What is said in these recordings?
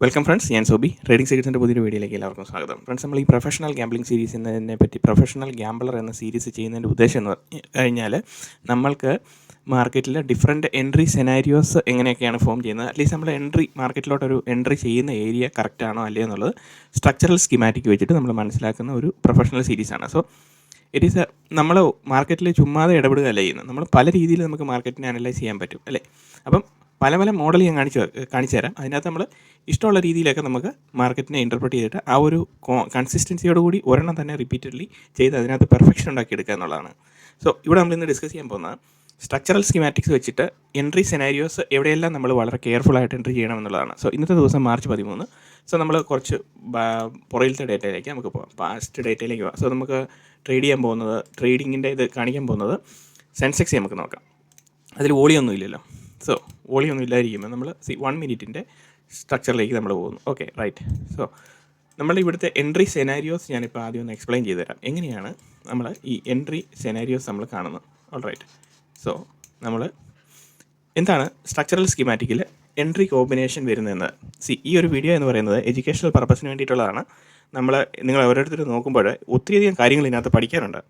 Welcome friends ഞാൻ Sobi. Trading സീരീസിന്റെ പുതിയൊരു വീഡിയോയിലേക്ക് എല്ലാവർക്കും സ്വാഗതം. ഫ്രണ്ട്സ് നമ്മൾ ഈ പ്രൊഫഷണൽ ഗാംബ്ലിംഗ് സീരീസ് എന്നതിനെ പറ്റി പ്രൊഫഷണൽ ഗാംബ്ലർ എന്ന സീരീസ് ചെയ്യുന്നതിന്റെ ഉദ്ദേശം എന്ന് കഴിഞ്ഞാൽ നമ്മൾക്ക് മാർക്കറ്റിൽ ഡിഫറെന്റ് എൻട്രി സെനാരിയോസ് എങ്ങനെയൊക്കെയാണ് ഫോം ചെയ്യുന്നത്. അറ്റ്ലീസ്റ്റ് നമ്മൾ എൻട്രി മാർക്കറ്റിലോട്ടൊരു എൻട്രി ചെയ്യുന്ന ഏരിയ കറക്റ്റാണോ അല്ലേ എന്നുള്ളത് സ്ട്രക്ചറൽ സ്കിമാറ്റിക് വെച്ചിട്ട് നമ്മൾ മനസ്സിലാക്കുന്ന ഒരു പ്രൊഫഷണൽ സീരീസാണ് സോ ഇറ്റ് ഈസ് നമ്മൾ മാർക്കറ്റിൽ ചുമ്മാതെ ഇടപെടുകയല്ല ചെയ്യുന്നത്. നമ്മൾ പല രീതിയിൽ നമുക്ക് മാർക്കറ്റിനെ അനലൈസ് ചെയ്യാൻ പറ്റും അല്ലേ? അപ്പം പല പല മോഡൽ ഞാൻ കാണിച്ചു കാണിച്ചു തരാം. അതിനകത്ത് നമ്മൾ ഇഷ്ടമുള്ള രീതിയിലൊക്കെ നമുക്ക് മാർക്കറ്റിനെ ഇന്റർപ്രറ്റ് ചെയ്തിട്ട് ആ ഒരു കൺസിസ്റ്റൻസിയോട് കൂടി ഒരെണ്ണം തന്നെ റിപ്പീറ്റഡ്ലി ചെയ്ത് അതിനകത്ത് പെർഫെക്ഷൻ ഉണ്ടാക്കിയെടുക്കുക എന്നുള്ളതാണ്. സോ ഇവിടെ നമ്മൾ ഇന്ന് ഡിസ്കസ് ചെയ്യാൻ പോകുന്നത് സ്ട്രക്ചറൽ സ്കിമാറ്റിക്സ് വെച്ചിട്ട് എൻട്രി സെനാരിയോസ് എവിടെയെല്ലാം നമ്മൾ വളരെ കെയർഫുൾ ആയിട്ട് എൻട്രി ചെയ്യണം എന്നുള്ളതാണ്. സോ ഇന്നത്തെ ദിവസം മാർച്ച് പതിമൂന്ന്. സോ നമ്മൾ കുറച്ച് പുറയിലത്തെ ഡേറ്റയിലേക്ക് നമുക്ക് പോകാം പാസ്റ്റ് ഡേറ്റയിലേക്ക് പോകാം സോ നമുക്ക് ട്രേഡ് ചെയ്യാൻ പോകുന്നത് ട്രേഡിങ്ങിന്റെ ഇത് കാണിക്കാൻ പോകുന്നത് സെൻസെക്സ് നമുക്ക് നോക്കാം. അതിൽ വോളിയൊന്നും ഇല്ലല്ലോ. സോ വോളിയൊന്നും ഇല്ലായിരിക്കുമ്പോൾ നമ്മൾ സി വൺ മിനിറ്റിന്റെ സ്ട്രക്ചറിലേക്ക് നമ്മൾ പോകുന്നു. ഓക്കെ റൈറ്റ് സോ നമ്മൾ ഇവിടുത്തെ എൻട്രി സെനാരിയോസ് ഞാനിപ്പോൾ ആദ്യം ഒന്ന് എക്സ്പ്ലെയിൻ ചെയ്തു തരാം എങ്ങനെയാണ് നമ്മൾ ഈ എൻട്രി സെനാരിയോസ് നമ്മൾ കാണുന്നത്? ഓൾ റൈറ്റ് സോ നമ്മൾ എന്താണ് സ്ട്രക്ചറൽ സ്കീമാറ്റിക്കിൽ എൻട്രി കോമ്പിനേഷൻ വരുന്നതെന്ന്? സി ഈ ഒരു വീഡിയോ എന്ന് പറയുന്നത് എഡ്യൂക്കേഷണൽ പർപ്പസിന് വേണ്ടിയിട്ടുള്ളതാണ്. നമ്മൾ നിങ്ങൾ ഓരോരുത്തർ നോക്കുമ്പോൾ ഒത്തിരിയധികം കാര്യങ്ങൾ ഇതിനകത്ത് പഠിക്കാനുണ്ട്.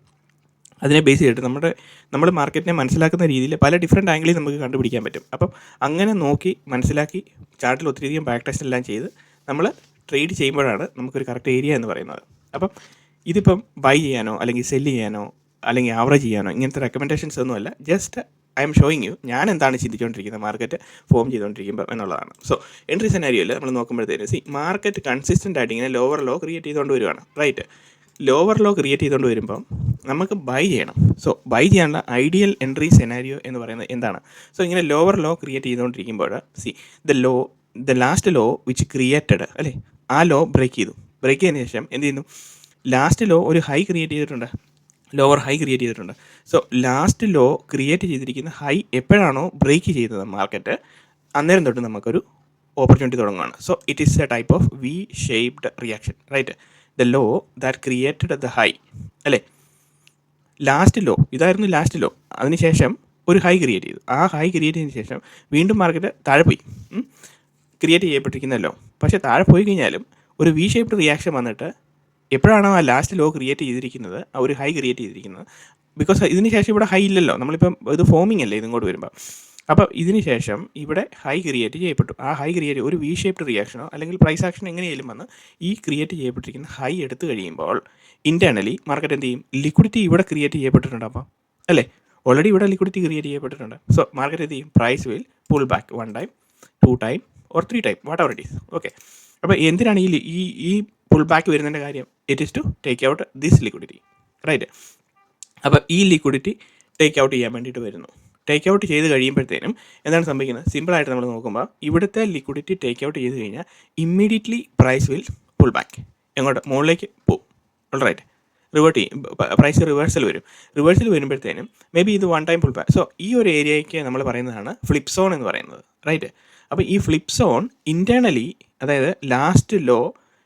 അതിനെ ബേസ് ചെയ്തിട്ട് നമ്മുടെ നമ്മൾ മാർക്കറ്റിനെ മനസ്സിലാക്കുന്ന രീതിയിൽ പല ഡിഫറെന്റ് ആംഗിളിൽ നമുക്ക് കണ്ടുപിടിക്കാൻ പറ്റും. അപ്പം അങ്ങനെ നോക്കി മനസ്സിലാക്കി ചാർട്ടിൽ ഒത്തിരിയധികം ബാക്ക് ടെസ്റ്റ് എല്ലാം ചെയ്ത് നമ്മൾ ട്രേഡ് ചെയ്യുമ്പോഴാണ് നമുക്കൊരു കറക്റ്റ് ഏരിയ എന്ന് പറയുന്നത്. അപ്പം ഇതിപ്പം ബൈ ചെയ്യാനോ അല്ലെങ്കിൽ സെല്ല് ചെയ്യാനോ അല്ലെങ്കിൽ ആവറേജ് ചെയ്യാനോ ഇങ്ങനത്തെ റെക്കമെൻഡേഷൻസ് ഒന്നുമല്ല just I'm showing you ഞാൻ എന്താണ് ചിന്തിച്ചുകൊണ്ടിരിക്കുന്നത് മാർക്കറ്റ് ഫോം ചെയ്തുകൊണ്ടിരിക്കുമ്പോൾ എന്നുള്ളതാണ്. സോ എൻട്രി സെനാരിയോയിൽ നമ്മൾ നോക്കുമ്പോഴത്തേക്കും സി മാർക്കറ്റ് കൺസിസ്റ്റന്റ് ആയിട്ട് ഇങ്ങനെ ലോവർ ലോ ക്രിയേറ്റ് ചെയ്തുകൊണ്ട് വരുവാണ് റൈറ്റ് ലോവർ ലോ ക്രിയേറ്റ് ചെയ്തുകൊണ്ട് വരുമ്പം നമുക്ക് ബൈ ചെയ്യണം. സോ ബൈ ചെയ്യാനുള്ള ഐഡിയൽ എൻട്രി സെനാരിയോ എന്ന് പറയുന്നത് എന്താണ്? സോ ഇങ്ങനെ ലോവർ ലോ ക്രിയേറ്റ് ചെയ്തുകൊണ്ടിരിക്കുമ്പോൾ see the low the last low which created അല്ലേ? ആ ലോ ബ്രേക്ക് ചെയ്തു. ബ്രേക്ക് ചെയ്തതിന് ശേഷം എന്ത് ചെയ്യുന്നു? ലാസ്റ്റ് ലോ ഒരു ഹൈ ക്രിയേറ്റ് ചെയ്തിട്ടുണ്ട്. ലോവർ ഹൈ ക്രിയേറ്റ് ചെയ്തിട്ടുണ്ട്. സോ ലാസ്റ്റ് ലോ ക്രിയേറ്റ് ചെയ്തിരിക്കുന്ന ഹൈ എപ്പോഴാണോ ബ്രേക്ക് ചെയ്തത് മാർക്കറ്റ് അന്നേരം തൊട്ട് നമുക്കൊരു ഓപ്പർച്യൂണിറ്റി തുടങ്ങുകയാണ് so it is a type of V shaped reaction right the low that created the high അല്ലേ? ലാസ്റ്റ് ലോ ഇതായിരുന്നു ലാസ്റ്റ് ലോ അതിനുശേഷം ഒരു ഹൈ ക്രിയേറ്റ് ചെയ്തു. ആ ഹൈ ക്രിയേറ്റ് ചെയ്തതിന് ശേഷം വീണ്ടും മാർക്കറ്റ് താഴെ പോയി. ക്രിയേറ്റ് ചെയ്യപ്പെട്ടിരിക്കുന്ന ലോ പക്ഷേ താഴെ പോയി കഴിഞ്ഞാലും ഒരു വി ഷേപ്ഡ് റിയാക്ഷൻ വന്നിട്ട് എപ്പോഴാണോ ആ ലാസ്റ്റ് ലോ ക്രിയേറ്റ് ചെയ്തിരിക്കുന്നത് ആ ഒരു ഹൈ ക്രിയേറ്റ് ചെയ്തിരിക്കുന്നത്. ബിക്കോസ് ഇതിന് ശേഷം ഇവിടെ ഹൈ ഇല്ലല്ലോ. നമ്മളിപ്പം ഇത് ഫോമിംഗ് അല്ലേ ഇതിങ്ങോട്ട് വരുമ്പോൾ അപ്പോൾ ഇതിന് ശേഷം ഇവിടെ ഹൈ ക്രിയേറ്റ് ചെയ്യപ്പെട്ടു. ആ ഹൈ ക്രിയേറ്റ് ഒരു വി ഷേപ്ഡ് റിയാക്ഷനോ അല്ലെങ്കിൽ പ്രൈസ് ആക്ഷൻ എങ്ങനെയായാലും വന്ന് ഈ ക്രിയേറ്റ് ചെയ്യപ്പെട്ടിരിക്കുന്ന ഹൈ എടുത്തു കഴിയുമ്പോൾ ഇന്റേർണലി മാർക്കറ്റ് എന്ത് ചെയ്യും? ലിക്വിഡിറ്റി ഇവിടെ ക്രിയേറ്റ് ചെയ്യപ്പെട്ടിട്ടുണ്ട് അപ്പോൾ അല്ലേ? ഓൾറെഡി ഇവിടെ ലിക്വിഡിറ്റി ക്രിയേറ്റ് ചെയ്യപ്പെട്ടിട്ടുണ്ട്. സോ മാർക്കറ്റ് എന്ത് ചെയ്യും? Price will pull back one time two time or three time whatever it is okay അപ്പോൾ എന്തിനാണ് ഈ ഈ ഈ പുൾ ബാക്ക് വരുന്നതിന്റെ കാര്യം? It is to take out this liquidity right അപ്പോൾ ഈ ലിക്വിഡിറ്റി ടേക്ക് ഔട്ട് ചെയ്യാൻ വേണ്ടിയിട്ട് വരുന്നു. ടേക്ക് ഔട്ട് ചെയ്ത് കഴിയുമ്പോഴത്തേനും എന്താണ് സംഭവിക്കുന്നത്? സിമ്പിളായിട്ട് നമ്മൾ നോക്കുമ്പോൾ ഇവിടുത്തെ ലിക്വിഡിറ്റി ടേക്ക് ഔട്ട് ചെയ്ത് കഴിഞ്ഞാൽ immediately price will pull back എങ്ങോട്ട്? മുകളിലേക്ക് പോകും ഓൾറൈറ്റ് റിവേർട്ട് ചെയ്യും. പ്രൈസ് റിവേഴ്സൽ വരും. റിവേഴ്സൽ വരുമ്പോഴത്തേനും മേ ബി ഇത് one time pull back so ഈ ഒരു ഏരിയയ്ക്ക് നമ്മൾ പറയുന്നതാണ് ഫ്ലിപ്പ് സോൺ എന്ന് പറയുന്നത്. റൈറ്റ് അപ്പോൾ ഈ ഫ്ലിപ്പ് സോൺ ഇന്റേർണലി അതായത് ലാസ്റ്റ് ലോ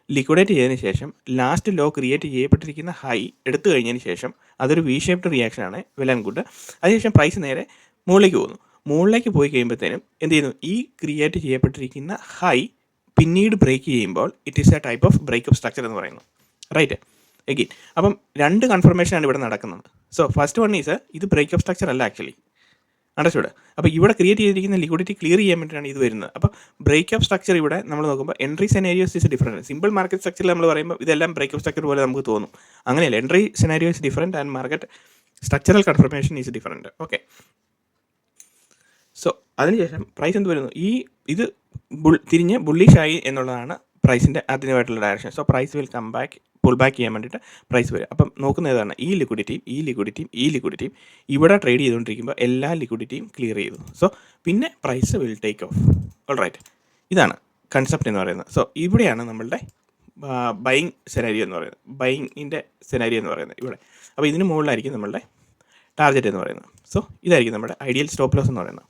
ലിക്വിഡേറ്റ് ചെയ്തതിന് ശേഷം ലാസ്റ്റ് ലോ ക്രിയേറ്റ് ചെയ്യപ്പെട്ടിരിക്കുന്ന ഹൈ എടുത്തു കഴിഞ്ഞതിന് ശേഷം അതൊരു വി ഷേപ്ഡ് റിയാക്ഷനാണ് വെൽ ആൻഡ് ഗുഡ് അതിനുശേഷം പ്രൈസ് നേരെ മുകളിലേക്ക് പോകുന്നു. മുകളിലേക്ക് പോയി കഴിയുമ്പോഴത്തേനും എന്ത് ചെയ്യുന്നു ഈ ക്രിയേറ്റ് ചെയ്യപ്പെട്ടിരിക്കുന്ന ഹൈ പിന്നീട് ബ്രേക്ക് ചെയ്യുമ്പോൾ it is a type of breakup structure എന്ന് പറയുന്നു. റൈറ്റ് എഗെയിൻ അപ്പം രണ്ട് കൺഫർമേഷനാണ് ഇവിടെ നടക്കുന്നത്. സോ ഫസ്റ്റ് വൺ ഈസ് ഇത് ബ്രേക്കപ്പ് സ്ട്രക്ചർ അല്ല ആക്ച്വലി അണ്ടർസ്റ്റുഡ് അപ്പോൾ ഇവിടെ ക്രിയേറ്റ് ചെയ്തിരിക്കുന്ന ലിക്വിഡിറ്റി ക്ലിയർ ചെയ്യാൻ വേണ്ടിയിട്ടാണ് ഇത് വരുന്നത്. അപ്പോൾ ബ്രേക്കപ്പ് സ്ട്രക്ചർ ഇവിടെ നമ്മൾ നോക്കുമ്പോൾ entry scenarios is different simple market സ്ട്രക്ചറിൽ നമ്മൾ പറയുമ്പോൾ ഇതെല്ലാം ബ്രേക്കപ്പ് സ്ട്രക്ചർ പോലെ നമുക്ക് തോന്നും. അങ്ങനെയല്ല entry scenario is different and market structural confirmation is different okay അതിനുശേഷം പ്രൈസ് എന്ത് വരുന്നു? ഈ ഇത് ബുൾ തിരിഞ്ഞ് ബുള്ളിഷായി എന്നുള്ളതാണ് പ്രൈസിന്റെ അതിനുമായിട്ടുള്ള direction so price will come back pull back ചെയ്യാൻ വേണ്ടിയിട്ട് പ്രൈസ് വരും. അപ്പം നോക്കുന്ന ഏതാണ്? ഈ ലിക്വിഡിറ്റിയും ഈ ലിക്വിഡിറ്റിയും ഈ ലിക്വിഡിറ്റിയും ഇവിടെ ട്രേഡ് ചെയ്തുകൊണ്ടിരിക്കുമ്പോൾ എല്ലാ ലിക്വിഡിറ്റിയും ക്ലിയർ ചെയ്തു. സോ പിന്നെ price will take off all right ഇതാണ് കൺസെപ്റ്റ് എന്ന് പറയുന്നത്. സോ ഇവിടെയാണ് നമ്മളുടെ ബൈങ് സെനാരിയോ എന്ന് പറയുന്നത്. ബൈങ്ങിന്റെ സെനാരിയോ എന്ന് പറയുന്നത് ഇവിടെ. അപ്പോൾ ഇതിന് മുകളിലായിരിക്കും നമ്മളുടെ ടാർഗറ്റ് എന്ന് പറയുന്നത്. സോ ഇതായിരിക്കും നമ്മുടെ ഐഡിയൽ സ്റ്റോപ്പ് ലോസ് എന്ന് പറയുന്നത്.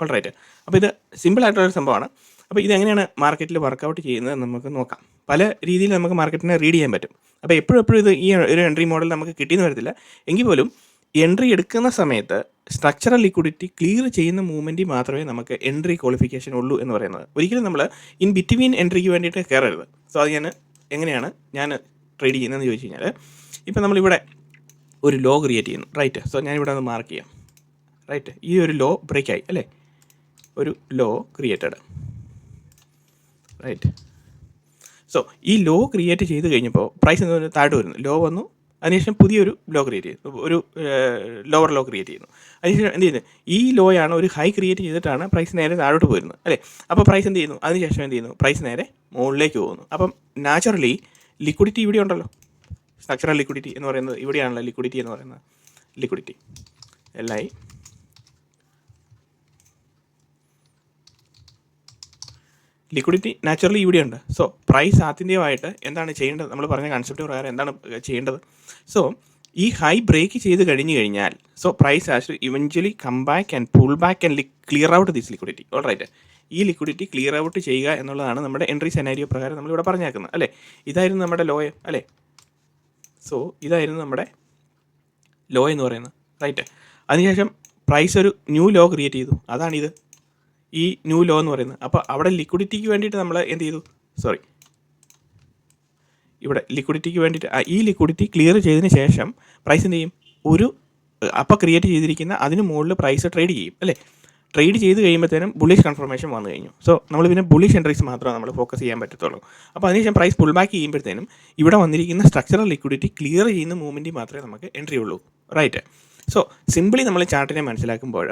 ഓൾ റൈറ്റ് അപ്പോൾ ഇത് സിമ്പിൾ ആയിട്ടുള്ളൊരു സംഭവമാണ്. അപ്പോൾ ഇതെങ്ങനെയാണ് മാർക്കറ്റിൽ വർക്കൗട്ട് ചെയ്യുന്നത് നമുക്ക് നോക്കാം. പല രീതിയിൽ നമുക്ക് മാർക്കറ്റിനെ റീഡ് ചെയ്യാൻ പറ്റും. അപ്പോൾ എപ്പോഴും എപ്പോഴും ഇത് ഈ ഒരു എൻട്രി മോഡൽ നമുക്ക് കിട്ടിയെന്ന് വരത്തില്ല. എങ്കിൽ പോലും എൻട്രി എടുക്കുന്ന സമയത്ത് സ്ട്രക്ചറൽ ലിക്വിഡിറ്റി ക്ലിയർ ചെയ്യുന്ന മൂവ്മെന്റിൽ മാത്രമേ നമുക്ക് എൻട്രി ക്വാളിഫിക്കേഷൻ ഉള്ളൂ എന്ന് പറയുന്നത്. ഒരിക്കലും നമ്മൾ ഇൻ ബിറ്റ്വീൻ എൻട്രിക്ക് വേണ്ടിയിട്ട് കയറരുത്. സോ അത് ഞാൻ എങ്ങനെയാണ് ഞാൻ ട്രേഡ് ചെയ്യുന്നതെന്ന് ചോദിച്ചു കഴിഞ്ഞാൽ ഇപ്പം നമ്മളിവിടെ ഒരു ലോ ക്രിയേറ്റ് ചെയ്യുന്നു. റൈറ്റ് സോ ഞാനിവിടെ ഒന്ന് മാർക്ക് ചെയ്യാം. റൈറ്റ് ഈ ഒരു ലോ ബ്രേക്ക് ആയി അല്ലേ? ഒരു ലോ ക്രിയേറ്റഡ് റൈറ്റ് സോ ഈ ലോ ക്രിയേറ്റ് ചെയ്ത് കഴിഞ്ഞപ്പോൾ പ്രൈസ് എന്ന് താഴോട്ട് വരുന്നു. ലോ വന്നു. അതിനുശേഷം പുതിയൊരു ലോ ക്രിയേറ്റ് ചെയ്തു ഒരു ലോവർ ലോ ക്രിയേറ്റ് ചെയ്യുന്നു. അതിനുശേഷം എന്ത് ചെയ്യുന്നു? ഈ ലോയാണ് ഒരു ഹൈ ക്രിയേറ്റ് ചെയ്തിട്ടാണ് പ്രൈസ് നേരെ താഴോട്ട് പോരുന്നത്. അല്ലേ? അപ്പോൾ പ്രൈസ് എന്ത് ചെയ്യുന്നു? അതിനുശേഷം എന്ത് ചെയ്യുന്നു? പ്രൈസ് നേരെ മുകളിലേക്ക് പോകുന്നു. അപ്പം നാച്ചുറലി ലിക്വിഡിറ്റി ഇവിടെ ഉണ്ടല്ലോ. സ്ട്രക്ചറൽ ലിക്വിഡിറ്റി എന്ന് പറയുന്നത് ഇവിടെയാണല്ലോ ലിക്വിഡിറ്റി എന്ന് പറയുന്നത്. ലിക്വിഡിറ്റി എല്ലായി ലിക്വിഡിറ്റി നാച്ചുറലി ഇവിടെയുണ്ട് സോ പ്രൈസ് ആത്യന്തികമായിട്ട് എന്താണ് ചെയ്യേണ്ടത്? നമ്മൾ പറഞ്ഞ കൺസെപ്റ്റ് പ്രകാരം എന്താണ് ചെയ്യേണ്ടത്? സോ ഈ ഹൈ ബ്രേക്ക് ചെയ്ത് കഴിഞ്ഞു കഴിഞ്ഞാൽ so price as eventually come back and pull back and clear out this liquidity all right ഈ ലിക്വിഡിറ്റി ക്ലിയർ ഔട്ട് ചെയ്യുക എന്നുള്ളതാണ് നമ്മുടെ എൻട്രി സെനാരിയോ പ്രകാരം നമ്മളിവിടെ പറഞ്ഞേക്കുന്നത് അല്ലേ? ഇതായിരുന്നു നമ്മുടെ ലോയ അല്ലേ? സോ ഇതായിരുന്നു നമ്മുടെ ലോ എന്ന് പറയുന്നത് റൈറ്റ് അതിനുശേഷം പ്രൈസ് ഒരു ന്യൂ ലോ ക്രിയേറ്റ് ചെയ്തു. അതാണിത്. ഈ ന്യൂ ലോ എന്ന് പറയുന്നത്. അപ്പോൾ അവിടെ ലിക്വിഡിറ്റിക്ക് വേണ്ടിയിട്ട് നമ്മൾ എന്ത് ചെയ്തു? സോറി ഇവിടെ ലിക്വിഡിറ്റിക്ക് വേണ്ടിയിട്ട് ഈ ലിക്വിഡിറ്റി ക്ലിയർ ചെയ്തതിന് ശേഷം പ്രൈസ് എന്ത് ചെയ്യും? ഒരു അപ്പോൾ ക്രിയേറ്റ് ചെയ്തിരിക്കുന്ന അതിന് മുകളിൽ പ്രൈസ് ട്രേഡ് ചെയ്യും അല്ലേ? ട്രേഡ് ചെയ്ത് കഴിയുമ്പോഴത്തേനും ബുള്ളിഷ് കൺഫർമേഷൻ വന്നു കഴിഞ്ഞു. സോ നമ്മൾ പിന്നെ ബുള്ളിഷ് എൻട്രീസ് മാത്രമേ നമ്മൾ ഫോക്കസ് ചെയ്യാൻ പറ്റത്തുള്ളൂ. അപ്പോൾ അതിനുശേഷം പ്രൈസ് പുൾ ബാക്ക് ചെയ്യുമ്പോഴത്തേനും ഇവിടെ വന്നിരിക്കുന്ന സ്ട്രക്ചറൽ ലിക്വിഡിറ്റി ക്ലിയർ ചെയ്യുന്ന മൂവ്മെന്റിൽ മാത്രമേ നമുക്ക് എൻട്രി ഉള്ളൂ. റൈറ്റ് സോ സിമ്പിളി നമ്മൾ ചാർട്ടിനെ മനസ്സിലാക്കുമ്പോൾ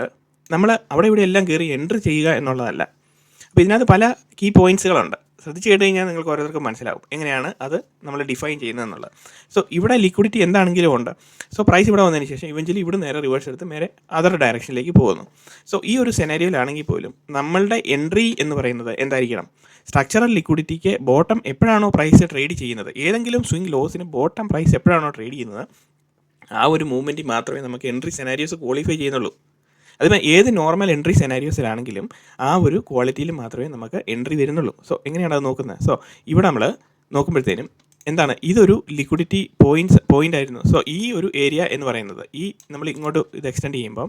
നമ്മൾ അവിടെ ഇവിടെ എല്ലാം കയറി എന്റർ ചെയ്യുക എന്നുള്ളതല്ല. അപ്പോൾ ഇതിനകത്ത് പല കീ പോയിന്റ്സുകളുണ്ട് ശ്രദ്ധിച്ചു കേട്ട് കഴിഞ്ഞാൽ നിങ്ങൾക്ക് ഓരോരുത്തർക്കും മനസ്സിലാവും എങ്ങനെയാണ് അത് നമ്മൾ ഡിഫൈൻ ചെയ്യുന്നത് എന്നുള്ളത്. സോ ഇവിടെ ലിക്വിഡിറ്റി എന്താണെങ്കിലും ഉണ്ട്. സോ പ്രൈസ് ഇവിടെ വന്നതിന് ശേഷം ഇവഞ്ചലി ഇവിടെ നേരെ റിവേഴ്സ് എടുത്ത് നേരെ അതർ ഡയറക്ഷനിലേക്ക് പോകുന്നു. സോ ഈ ഒരു സെനാരിയോയിലാണെങ്കിൽ പോലും നമ്മളുടെ എൻട്രി എന്ന് പറയുന്നത് എന്തായിരിക്കണം? സ്ട്രക്ചറൽ ലിക്വിഡിറ്റിക്ക് ബോട്ടം എപ്പോഴാണോ പ്രൈസ് ട്രേഡ് ചെയ്യുന്നത്? ഏതെങ്കിലും സ്വിംഗ് ലോസിന് ബോട്ടം പ്രൈസ് എപ്പോഴാണോ ട്രേഡ് ചെയ്യുന്നത്? ആ ഒരു മൂവ്മെന്റ് മാത്രമേ നമുക്ക് എൻട്രി സെനാരിയോസ് ക്വാളിഫൈ ചെയ്യുന്നുള്ളൂ. അതിപ്പോൾ ഏത് നോർമൽ എൻട്രി സെനാരിയോസിലാണെങ്കിലും ആ ഒരു ക്വാളിറ്റിയിൽ മാത്രമേ നമുക്ക് എൻട്രി വരുന്നുള്ളൂ. സോ എങ്ങനെയാണ് അത് നോക്കുന്നത്? സോ ഇവിടെ നമ്മൾ നോക്കുമ്പോഴത്തേനും എന്താണ്? ഇതൊരു ലിക്വിഡിറ്റി പോയിന്റ്സ് പോയിന്റ് ആയിരുന്നു. സോ ഈ ഒരു ഏരിയ എന്ന് പറയുന്നത് ഈ നമ്മൾ ഇങ്ങോട്ട് ഇത് എക്സ്റ്റെൻഡ് ചെയ്യുമ്പോൾ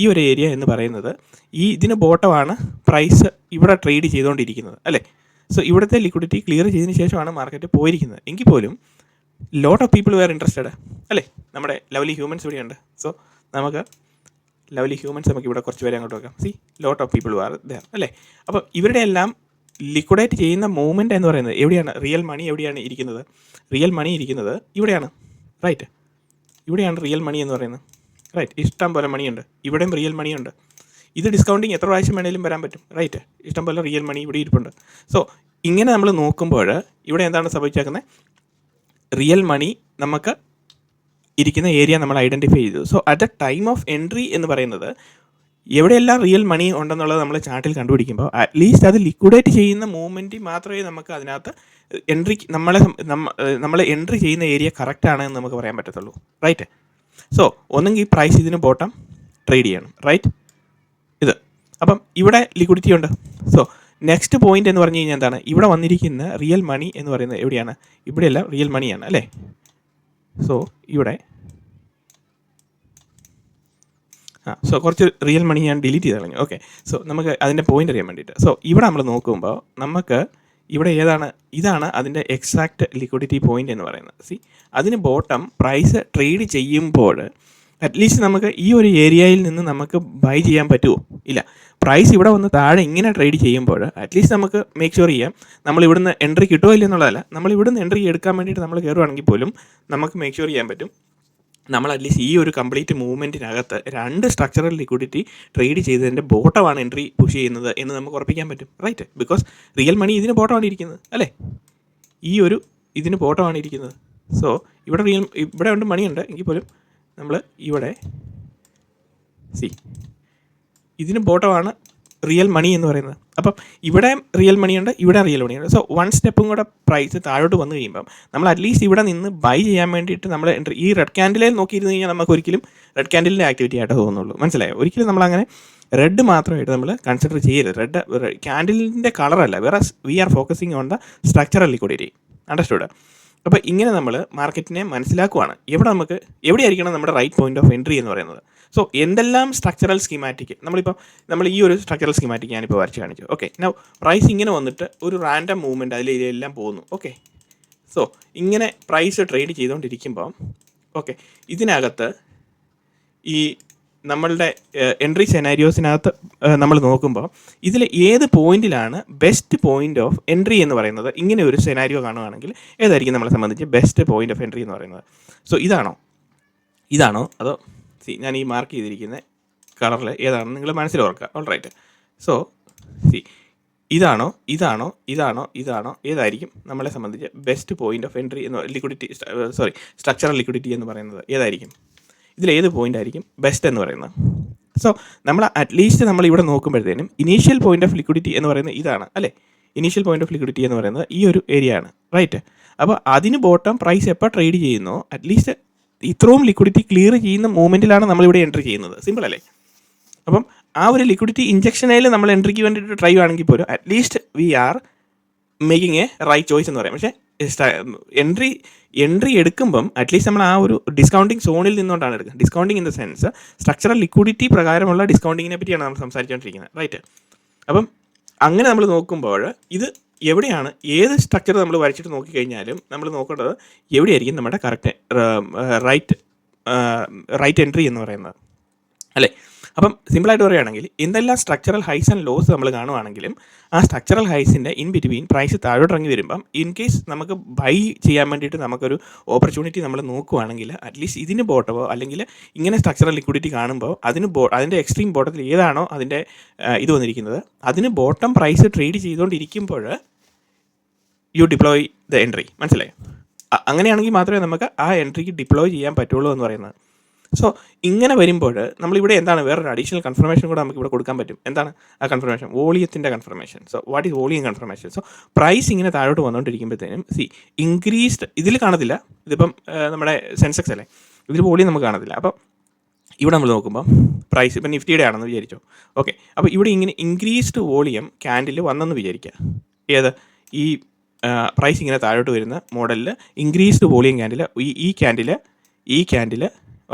ഈ ഒരു ഏരിയ എന്ന് പറയുന്നത് ഈ ഇതിന് ബോട്ടമാണ് പ്രൈസ് ഇവിടെ ട്രേഡ് ചെയ്തുകൊണ്ടിരിക്കുന്നത് അല്ലേ? സോ ഇവിടുത്തെ ലിക്വിഡിറ്റി ക്ലിയർ ചെയ്തതിന് ശേഷമാണ് മാർക്കറ്റ് പോയിരിക്കുന്നത്. എങ്കിൽ പോലും lot of people were interested അല്ലേ? നമ്മുടെ ലവ്ലി ഹ്യൂമൻസ് ഇവിടെയുണ്ട്. സോ നമുക്ക് ലവലി ഹ്യൂമൻസ് നമുക്ക് ഇവിടെ കുറച്ച് പേരെ അങ്ങോട്ട് വെക്കാം see lot of people are there അല്ലേ? അപ്പോൾ ഇവരുടെ എല്ലാം ലിക്വിഡേറ്റ് ചെയ്യുന്ന മൂവ്മെന്റ് എന്ന് പറയുന്നത് എവിടെയാണ്? റിയൽ മണി എവിടെയാണ് ഇരിക്കുന്നത്? റിയൽ മണി ഇരിക്കുന്നത് ഇവിടെയാണ്. റൈറ്റ് ഇവിടെയാണ് റിയൽ മണി എന്ന് പറയുന്നത്. റൈറ്റ് ഇഷ്ടം പോലെ മണിയുണ്ട് ഇവിടെയും റിയൽ മണിയുണ്ട് ഇത് ഡിസ്കൗണ്ടിങ് എത്ര പ്രാവശ്യം വേണേലും വരാൻ പറ്റും. റൈറ്റ് ഇഷ്ടം പോലെ റിയൽ മണി ഇവിടെ ഇരിപ്പുണ്ട്. സോ ഇങ്ങനെ നമ്മൾ നോക്കുമ്പോൾ ഇവിടെ എന്താണ് സംഭവിച്ചേക്കുന്നത്? റിയൽ മണി നമുക്ക് ഇരിക്കുന്ന ഏരിയ നമ്മൾ ഐഡന്റിഫൈ ചെയ്തു. So at the time of entry എന്ന് പറയുന്നത് എവിടെയെല്ലാം റിയൽ മണി ഉണ്ടെന്നുള്ളത് നമ്മൾ ചാർട്ടിൽ കണ്ടുപിടിക്കുമ്പോൾ അറ്റ്ലീസ്റ്റ് അത് ലിക്വിഡേറ്റ് ചെയ്യുന്ന മൂവ്മെന്റ് മാത്രമേ നമുക്ക് അതിനകത്ത് എൻട്രി നമ്മളെ നമ്മൾ എൻട്രി ചെയ്യുന്ന ഏരിയ കറക്റ്റ് ആണ് എന്ന് നമുക്ക് പറയാൻ പറ്റത്തുള്ളൂ. റൈറ്റ് സോ ഒന്നെങ്കിൽ പ്രൈസ് ഇതിന് ബോട്ടം ട്രേഡ് ചെയ്യണം. റൈറ്റ് ഇത്. അപ്പം ഇവിടെ ലിക്വിഡിറ്റി ഉണ്ട്. സോ നെക്സ്റ്റ് പോയിന്റ് എന്ന് പറഞ്ഞു കഴിഞ്ഞാൽ എന്താണ്? ഇവിടെ വന്നിരിക്കുന്ന റിയൽ മണി എന്ന് പറയുന്നത് എവിടെയാണ്? ഇവിടെയെല്ലാം റിയൽ മണിയാണ് അല്ലേ? സോ ഇവിടെ. ആ സോ കുറച്ച് റിയൽ മണി ഞാൻ ഡിലീറ്റ് ചെയ്ത് കളഞ്ഞു. ഓക്കെ സോ നമുക്ക് അതിന്റെ പോയിന്റ് അറിയാൻ വേണ്ടിയിട്ട്. സോ ഇവിടെ നമ്മൾ നോക്കുമ്പോൾ നമുക്ക് ഇവിടെ ഏതാണ് ഇതാണ് അതിന്റെ എക്സാക്റ്റ് ലിക്വിഡിറ്റി പോയിന്റ് എന്ന് പറയുന്നത്. സി അതിന് ബോട്ടം പ്രൈസ് ട്രേഡ് ചെയ്യുമ്പോൾ അറ്റ്ലീസ്റ്റ് നമുക്ക് ഈ ഒരു ഏരിയയിൽ നിന്ന് നമുക്ക് ബൈ ചെയ്യാൻ പറ്റുമോ ഇല്ല. പ്രൈസ് ഇവിടെ വന്ന് താഴെ ഇങ്ങനെ ട്രേഡ് ചെയ്യുമ്പോൾ അറ്റ്ലീസ്റ്റ് നമുക്ക് മേക്ക് ഷുവർ ചെയ്യാം. നമ്മൾ ഇവിടുന്ന് എൻട്രി കിട്ടുമോ ഇല്ല എന്നുള്ളതല്ല. നമ്മൾ ഇവിടുന്ന് എൻട്രി എടുക്കാൻ വേണ്ടിയിട്ട് നമ്മൾ കയറുവാണെങ്കിൽ പോലും നമുക്ക് മേക്ക് ഷുവർ ചെയ്യാൻ പറ്റും. നമ്മൾ അറ്റ്ലീസ്റ്റ് ഈ ഒരു കംപ്ലീറ്റ് മൂവ്മെന്റിനകത്ത് രണ്ട് സ്ട്രക്ചറൽ ലിക്വിഡിറ്റി ട്രേഡ് ചെയ്തതിന്റെ ബോട്ടമാണ് എൻട്രി പുഷ് ചെയ്യുന്നത് എന്ന് നമുക്ക് ഉറപ്പിക്കാൻ പറ്റും. റൈറ്റ് ബിക്കോസ് റിയൽ മണി ഇതിന് ബോട്ടമാണ് ഇരിക്കുന്നത്. അല്ലേ? ഈ ഒരു ഇതിന് ബോട്ടമാണ് ഇരിക്കുന്നത്. സോ ഇവിടെ റിയൽ ഇവിടെ ഉണ്ട് മണിയുണ്ട് എങ്കിൽ പോലും നമ്മൾ ഇവിടെ സി. ഇതിന് ബോട്ടമാണ് റിയൽ മണി എന്ന് പറയുന്നത്. അപ്പം ഇവിടെ റിയൽ മണിയുണ്ട് ഇവിടെ റിയൽ മണിയുണ്ട് സോ വൺ സ്റ്റെപ്പും കൂടെ പ്രൈസ് താഴോട്ട് വന്നു കഴിയുമ്പം നമ്മൾ അറ്റ്ലീസ്റ്റ് ഇവിടെ നിന്ന് ബൈ ചെയ്യാൻ വേണ്ടിയിട്ട് നമ്മൾ ഈ റെഡ് ക്യാൻഡിലേ നോക്കിയിരുന്നു കഴിഞ്ഞാൽ നമുക്ക് ഒരിക്കലും റെഡ് ക്യാൻഡിലിന്റെ ആക്ടിവിറ്റി ആയിട്ട് തോന്നുള്ളൂ മനസ്സിലായോ? ഒരിക്കലും നമ്മളങ്ങനെ റെഡ് മാത്രമായിട്ട് നമ്മൾ കൺസിഡർ ചെയ്യരുത്. റെഡ് ക്യാൻഡിലിന്റെ കളറല്ല വേറെ we are focusing on the structural liquidity understood അപ്പോൾ ഇങ്ങനെ നമ്മൾ മാർക്കറ്റിനെ മനസ്സിലാക്കുവാണ്. എവിടെ നമുക്ക് എവിടെയായിരിക്കണം നമ്മുടെ റൈറ്റ് പോയിന്റ് ഓഫ് എൻട്രി എന്ന് പറയുന്നത്. സോ എന്തെല്ലാം സ്ട്രക്ചറൽ സ്കീമാറ്റിക് നമ്മളിപ്പോൾ നമ്മൾ ഈ ഒരു സ്ട്രക്ചറൽ സ്കീമാറ്റിക് ഞാനിപ്പോൾ വരച്ച് കാണിച്ചു. ഓക്കെ നൗ പ്രൈസ് ഇങ്ങനെ വന്നിട്ട് ഒരു റാൻഡം മൂവ്മെന്റ് അതിൽ ഇതിലെല്ലാം പോകുന്നു. ഓക്കെ സോ ഇങ്ങനെ പ്രൈസ് ട്രേഡ് ചെയ്തുകൊണ്ടിരിക്കുമ്പോൾ ഓക്കെ ഇതിനകത്ത് ഈ നമ്മളുടെ എൻട്രി സെനാരിയോസിനകത്ത് നമ്മൾ നോക്കുമ്പോൾ ഇതിൽ ഏത് പോയിന്റിലാണ് ബെസ്റ്റ് പോയിന്റ് ഓഫ് എൻട്രി എന്ന് പറയുന്നത്? ഇങ്ങനെ ഒരു സെനാരിയോ കാണുകയാണെങ്കിൽ ഏതായിരിക്കും നമ്മളെ സംബന്ധിച്ച് ബെസ്റ്റ് പോയിന്റ് ഓഫ് എൻട്രി എന്ന് പറയുന്നത്? സോ ഇതാണോ? ഇതാണോ? അതോ സി ഞാൻ ഈ മാർക്ക് ചെയ്തിരിക്കുന്ന കളറിൽ ഏതാണെന്ന് നിങ്ങൾ മനസ്സിൽ ഓർക്കുക. ഓൾ റൈറ്റ് സോ സി ഇതാണോ? ഇതാണോ? ഇതാണോ? ഇതാണോ? ഏതായിരിക്കും നമ്മളെ സംബന്ധിച്ച് ബെസ്റ്റ് പോയിന്റ് ഓഫ് എൻട്രി എന്ന് ലിക്വിഡിറ്റി സോറി സ്ട്രക്ചറൽ ലിക്വിഡിറ്റി എന്ന് പറയുന്നത്? ഏതായിരിക്കും? ഇതിൽ ഏത് പോയിന്റ് ആയിരിക്കും? ബെസ്റ്റ് എന്ന് പറയുന്നത്. സോ നമ്മൾ അറ്റ്ലീസ്റ്റ് നമ്മൾ ഇവിടെ നോക്കുമ്പോഴത്തേനും ഇനീഷ്യൽ പോയിന്റ് ഓഫ് ലിക്വിഡിറ്റി എന്ന് പറയുന്നത് ഇതാണ് അല്ലേ? ഇനീഷ്യൽ പോയിന്റ് ഓഫ് ലിക്വിഡിറ്റി എന്ന് പറയുന്നത് ഈ ഒരു ഏരിയ ആണ് റൈറ്റ് അപ്പോൾ അതിന് ബോട്ടം പ്രൈസ് എപ്പോൾ ട്രേഡ് ചെയ്യുന്നോ അറ്റ്ലീസ്റ്റ് ഇത്രയും ലിക്വിഡിറ്റി ക്ലിയർ ചെയ്യുന്ന മൂമെന്റിലാണ് നമ്മളിവിടെ എൻട്രി ചെയ്യുന്നത്. സിമ്പിൾ അല്ലേ? അപ്പം ആ ഒരു ലിക്വിഡിറ്റി ഇഞ്ചക്ഷനിൽ നമ്മൾ എൻട്രിക്ക് വേണ്ടിയിട്ട് ട്രൈ ആണെങ്കിൽ പോലും at least we are making a right choice എന്ന് പറയാം. പക്ഷേ എൻട്രി എൻട്രി എടുക്കുമ്പം അറ്റ്ലീസ്റ്റ് നമ്മൾ ആ ഒരു ഡിസ്കൗണ്ടിങ് സോണിൽ നിന്നുകൊണ്ടാണ് എടുക്കുന്നത്. Discounting in the sense structural liquidity പ്രകാരമുള്ള ഡിസ്കൗണ്ടിങ്ങിനെ പറ്റിയാണ് നമ്മൾ സംസാരിച്ചുകൊണ്ടിരിക്കുന്നത് റൈറ്റ് അപ്പം അങ്ങനെ നമ്മൾ നോക്കുമ്പോൾ ഇത് എവിടെയാണ് ഏത് സ്ട്രക്ചർ നമ്മൾ വരച്ചിട്ട് നോക്കിക്കഴിഞ്ഞാലും നമ്മൾ നോക്കേണ്ടത് എവിടെയായിരിക്കും നമ്മുടെ കറക്റ്റ് റൈറ്റ് റൈറ്റ് എൻട്രി എന്ന് പറയുന്നത്. അല്ലേ? അപ്പം സിമ്പിളായിട്ട് പറയുകയാണെങ്കിൽ എന്തെല്ലാം സ്ട്രക്ചറൽ ഹൈസ് ആൻഡ് ലോസ് നമ്മൾ കാണുവാണെങ്കിലും ആ സ്ട്രക്ചറൽ ഹൈസിന്റെ ഇൻ ബിറ്റ്വീൻ പ്രൈസ് താഴോട്ട് ഇറങ്ങി വരുമ്പം ഇൻ കേസ് നമുക്ക് ബൈ ചെയ്യാൻ വേണ്ടിയിട്ട് നമുക്കൊരു ഓപ്പർച്യൂണിറ്റി നമ്മൾ നോക്കുവാണെങ്കിൽ അറ്റ്ലീസ്റ്റ് ഇതിന് ബോട്ടമോ അല്ലെങ്കിൽ ഇങ്ങനെ സ്ട്രക്ചറൽ ലിക്വിഡിറ്റി കാണുമ്പോൾ അതിന് ബോ അതിന്റെ എക്സ്ട്രീം ബോട്ടത്തിൽ ഏതാണോ അതിന്റെ ഇത് വന്നിരിക്കുന്നത്. അതിന് ബോട്ടം പ്രൈസ് ട്രേഡ് ചെയ്തുകൊണ്ടിരിക്കുമ്പോൾ യു ഡിപ്ലോയ് ദ എൻട്രി മനസ്സിലായി? അങ്ങനെയാണെങ്കിൽ മാത്രമേ നമുക്ക് ആ എൻട്രിക്ക് ഡിപ്ലോയ് ചെയ്യാൻ പറ്റുള്ളൂ എന്ന് പറയുന്നത്. സോ ഇങ്ങനെ വരുമ്പോൾ നമ്മളിവിടെ എന്താണ്? വേറൊരു അഡീഷണൽ കൺഫർമേഷൻ കൂടെ നമുക്ക് ഇവിടെ കൊടുക്കാൻ പറ്റും. എന്താണ് ആ confirmation വോളിയത്തിന്റെ confirmation so what is volume confirmation so price ഇങ്ങനെ താഴോട്ട് വന്നുകൊണ്ടിരിക്കുമ്പോഴത്തേനും സി ഇൻക്രീസ്ഡ് ഇതിൽ കാണത്തില്ല. ഇതിപ്പം നമ്മുടെ സെൻസെക്സ് അല്ലേ? ഇതിൽ വോളിയം നമുക്ക് കാണത്തില്ല. അപ്പം ഇവിടെ നമ്മൾ നോക്കുമ്പോൾ പ്രൈസ് ഇപ്പം നിഫ്റ്റിയുടെ ആണെന്ന് വിചാരിച്ചോ? ഓക്കെ അപ്പോൾ ഇവിടെ ഇങ്ങനെ ഇൻക്രീസ്ഡ് വോളിയം ക്യാൻഡിൽ വന്നെന്ന് വിചാരിക്കുക ഏത്? ഈ പ്രൈസ് ഇങ്ങനെ താഴോട്ട് വരുന്ന മോഡലിൽ ഇൻക്രീസ്ഡ് വോളിയം ക്യാൻഡിൽ ഈ ഈ ക്യാൻഡിൽ ഈ ക്യാൻഡിൽ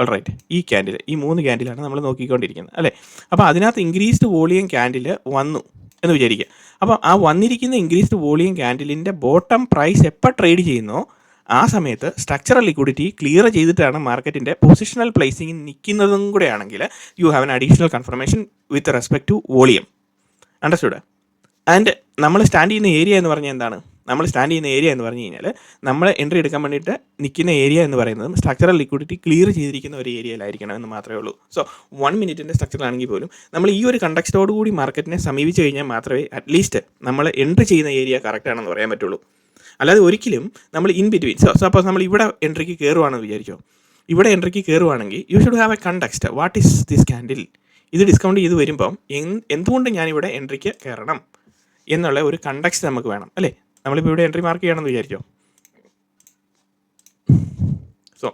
ഓൾ റൈറ്റ് ഈ ക്യാൻഡിൽ ഈ മൂന്ന് ക്യാൻഡിലാണ് നമ്മൾ നോക്കിക്കൊണ്ടിരിക്കുന്നത് അല്ലേ? അപ്പോൾ അതിനകത്ത് ഇൻക്രീസ്ഡ് വോളിയം ക്യാൻഡിൽ വന്നു എന്ന് വിചാരിക്കുക. അപ്പോൾ ആ വന്നിരിക്കുന്ന ഇൻക്രീസ്ഡ് വോളിയം ക്യാൻഡിലിന്റെ ബോട്ടം പ്രൈസ് എപ്പോൾ ട്രേഡ് ചെയ്യുന്നോ ആ സമയത്ത് സ്ട്രക്ചറൽ ലിക്വിഡിറ്റി ക്ലിയർ ചെയ്തിട്ടാണ് മാർക്കറ്റിന്റെ പൊസിഷണൽ പ്ലേസിംഗ് നിൽക്കുന്നതും കൂടെ ആണെങ്കിൽ you have an additional confirmation with respect to volume understood and നമ്മൾ സ്റ്റാൻഡ് ചെയ്യുന്ന ഏരിയ എന്ന് പറഞ്ഞാൽ എന്താണ്? നമ്മൾ സ്റ്റാൻഡ് ചെയ്യുന്ന ഏരിയ എന്ന് പറഞ്ഞു കഴിഞ്ഞാൽ നമ്മൾ എൻട്രി എടുക്കാൻ വേണ്ടിയിട്ട് നിൽക്കുന്ന ഏരിയ എന്ന് പറയുന്നത് സ്ട്രക്ചറൽ ലിക്വിഡിറ്റി ക്ലിയർ ചെയ്തിരിക്കുന്ന ഒരു ഏരിയയിലായിരിക്കണം എന്ന് മാത്രമേ ഉള്ളൂ. സോ വൺ മിനിറ്റിന്റെ സ്ട്രക്ചറാണെങ്കിൽ പോലും നമ്മൾ ഈ ഒരു കണ്ടക്സ്റ്റോട് കൂടി മാർക്കറ്റിനെ സമീപിച്ച് കഴിഞ്ഞാൽ മാത്രമേ അറ്റ്ലീസ്റ്റ് നമ്മൾ എൻട്രി ചെയ്യുന്ന ഏരിയ കറക്റ്റ് ആണെന്ന് പറയാൻ പറ്റുള്ളൂ. അല്ലാതെ ഒരിക്കലും നമ്മൾ ഇൻ ബിറ്റ്വീൻ സോ സപ്പോസ് നമ്മൾ ഇവിടെ എൻട്രിക്ക് കയറുവാണെന്ന് വിചാരിച്ചോ ഇവിടെ എൻട്രിക്ക് കയറുവാണെങ്കിൽ you should have a context what is this candle ഇത് ഡിസ്കൗണ്ട് ചെയ്ത് വരുമ്പം എന്ത് എന്തുകൊണ്ട് ഞാനിവിടെ എൻട്രിക്ക് കയറണം? എന്നുള്ള ഒരു കണ്ടക്സ്റ്റ് നമുക്ക് വേണം അല്ലേ? നമ്മളിപ്പോൾ ഇവിടെ എൻട്രി മാർക്ക് ചെയ്യണമെന്ന് വിചാരിച്ചോ? സോ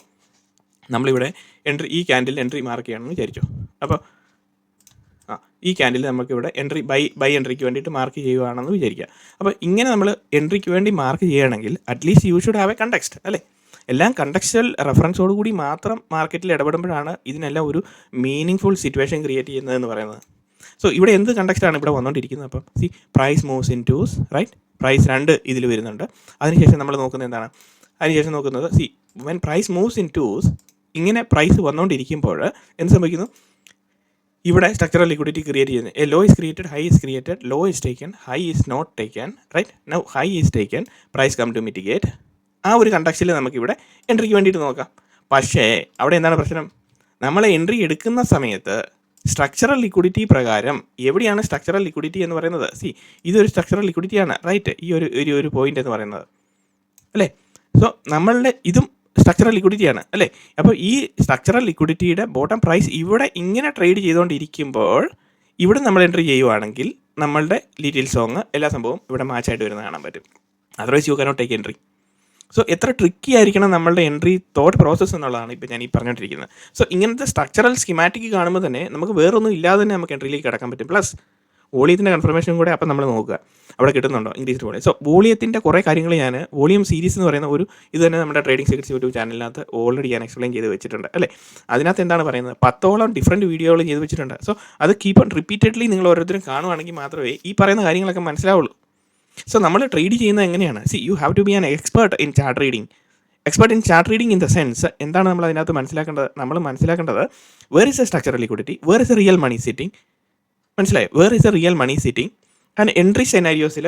നമ്മളിവിടെ എൻട്രി ഈ ക്യാൻഡിൽ എൻട്രി മാർക്ക് ചെയ്യണമെന്ന് വിചാരിച്ചോ? അപ്പോൾ ആ ഈ ക്യാൻഡിൽ നമുക്കിവിടെ എൻട്രി ബൈ ബൈ എൻട്രിക്ക് വേണ്ടിയിട്ട് മാർക്ക് ചെയ്യുകയാണെന്ന് വിചാരിക്കുക. അപ്പോൾ ഇങ്ങനെ നമ്മൾ എൻട്രിക്ക് വേണ്ടി മാർക്ക് ചെയ്യണമെങ്കിൽ at least you should have a context അല്ലേ? എല്ലാം കണ്ടക്സ്റ്റൽ റെഫറൻസോട് കൂടി മാത്രം മാർക്കറ്റിൽ ഇടപെടുമ്പോഴാണ് ഇതിനെല്ലാം ഒരു മീനിങ് ഫുൾ സിറ്റുവേഷൻ ക്രിയേറ്റ് ചെയ്യുന്നതെന്ന് പറയുന്നത്. സോ ഇവിടെ എന്ത് കണ്ടക്സ്റ്റാണ് ഇവിടെ വന്നുകൊണ്ടിരിക്കുന്നത് അപ്പം see price moves in twos right price രണ്ട് ഇതിൽ വരുന്നുണ്ട്. അതിനുശേഷം നമ്മൾ നോക്കുന്നത് എന്താണ്? അതിനുശേഷം നോക്കുന്നത് see when price moves in twos ഇങ്ങനെ പ്രൈസ് വന്നുകൊണ്ടിരിക്കുമ്പോൾ എന്ത് സംഭവിക്കുന്നു? ഇവിടെ സ്ട്രക്ചറൽ ലിക്വിഡിറ്റി ക്രിയേറ്റ് ചെയ്യുന്നത് a low is created high is created low is taken high is not taken right now high is taken price come to mitigate ആ ഒരു കണ്ടക്സ്റ്റിൽ നമുക്കിവിടെ എൻട്രിക്ക് വേണ്ടിയിട്ട് നോക്കാം. പക്ഷേ അവിടെ എന്താണ് പ്രശ്നം? നമ്മൾ എൻട്രി എടുക്കുന്ന സമയത്ത് സ്ട്രക്ചറൽ ലിക്വിഡിറ്റി പ്രകാരം എവിടെയാണ് സ്ട്രക്ചറൽ ലിക്വിഡിറ്റി എന്ന് പറയുന്നത്? സി ഇതൊരു സ്ട്രക്ചറൽ ലിക്വിഡിറ്റിയാണ് റൈറ്റ് ഈ ഒരു ഒരു ഒരു പോയിന്റ് എന്ന് പറയുന്നത്. അല്ലേ? സോ നമ്മളുടെ ഇതും സ്ട്രക്ചറൽ ലിക്വിഡിറ്റിയാണ് അല്ലേ? അപ്പോൾ ഈ സ്ട്രക്ചറൽ ലിക്വിഡിറ്റിയുടെ ബോട്ടം പ്രൈസ് ഇവിടെ ഇങ്ങനെ ട്രേഡ് ചെയ്തുകൊണ്ടിരിക്കുമ്പോൾ ഇവിടെ നമ്മൾ എൻട്രി ചെയ്യുവാണെങ്കിൽ നമ്മളുടെ ലിറ്റിൽ സോങ് എല്ലാ സംഭവവും ഇവിടെ മാച്ചായിട്ട് വരുന്നത് കാണാൻ പറ്റും. Otherwise you cannot take entry so എത്ര ട്രിക്കി ആയിരിക്കണം നമ്മളുടെ എൻട്രി തോട്ട് പ്രോസസ്സ് എന്നുള്ളതാണ് ഇപ്പോൾ ഞാൻ ഈ പറഞ്ഞുകൊണ്ടിരിക്കുന്നത് സോ ഇങ്ങനത്തെ സ്ട്രക്ചറൽ സ്കിമാറ്റിക് കാണുമ്പോൾ തന്നെ നമുക്ക് വേറൊന്നും ഇല്ലാതെ തന്നെ നമുക്ക് എൻട്രിയിലേക്ക് കിടക്കാൻ പറ്റും. പ്ലസ് വോളിയത്തിന്റെ കൺഫർമേഷൻ കൂടെ അപ്പം നമ്മൾ നോക്കുക. അവിടെ കിട്ടുന്നുണ്ടോ? ഇംഗ്ലീഷ് വോളിയം സോ വോളിയത്തിന്റെ കുറേ കാര്യങ്ങൾ ഞാൻ വോളിയം സീരീസ് എന്ന് പറയുന്ന ഒരു ഇത് തന്നെ നമ്മുടെ ട്രേഡിംഗ് സെക്രട്സ് യൂട്യൂബ് ചാനലിനകത്ത് ഓൾറെഡി ഞാൻ എക്സ്പ്ലെയിൻ ചെയ്ത് വെച്ചിട്ടുണ്ട് അല്ലേ? അതിനകത്ത് എന്താണ് പറയുന്നത്? പത്തോളം ഡിഫറന്റ് വീഡിയോകൾ ചെയ്ത് വെച്ചിട്ടുണ്ട്. സോ അത് കീപ്പ് ഓൺ റിപ്പീറ്റഡ്ലി നിങ്ങൾ ഓരോരുത്തരും കാണുവാണെങ്കിൽ മാത്രമേ ഈ പറയുന്ന കാര്യങ്ങളൊക്കെ മനസ്സിലാവുള്ളൂ. സോ നമ്മൾ ട്രേഡ് ചെയ്യുന്നത് എങ്ങനെയാണ്? See you have to be an expert in chart reading expert in chart reading in the sense എന്താണ് നമ്മൾ അതിനകത്ത് മനസ്സിലാക്കേണ്ടത്? നമ്മൾ മനസ്സിലാക്കേണ്ടത് where is a structural liquidity where is a real money sitting മനസ്സിലായി? Where is a real money sitting and entry സെനാരിയോസിൽ